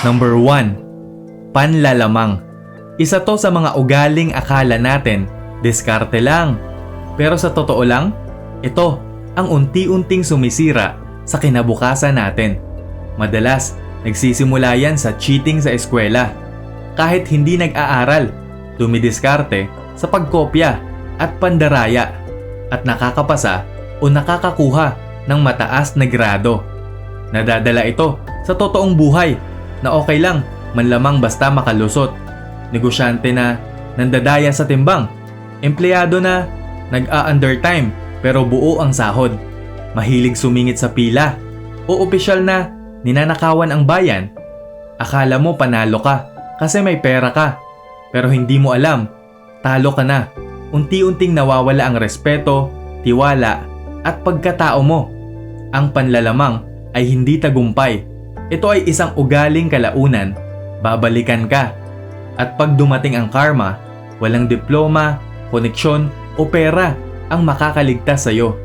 Number 1. Panlalamang. Isa to sa mga ugaling akala natin, diskarte lang. Pero sa totoo lang, ito ang unti-unting sumisira sa kinabukasan natin. Madalas, nagsisimula yan sa cheating sa eskwela. Kahit hindi nag-aaral, dumidiskarte sa pagkopya at pandaraya at nakakapasa o nakakakuha ng mataas na grado. Nadadala ito sa totoong buhay na okay lang manlamang basta makalusot. Negosyante na nandadaya sa timbang. Empleyado na nag-a-undertime pero buo ang sahod. Mahilig sumingit sa pila. O opisyal na ninanakawan ang bayan. Akala mo panalo ka kasi may pera ka. Pero hindi mo alam, talo ka na. Unti-unting nawawala ang respeto, tiwala at pagkatao mo. Ang panlalamang ay hindi tagumpay. Ito ay isang ugaling kalaunan. Babalikan ka. At pag dumating ang karma, walang diploma, koneksyon o pera ang makakaligtas sa iyo.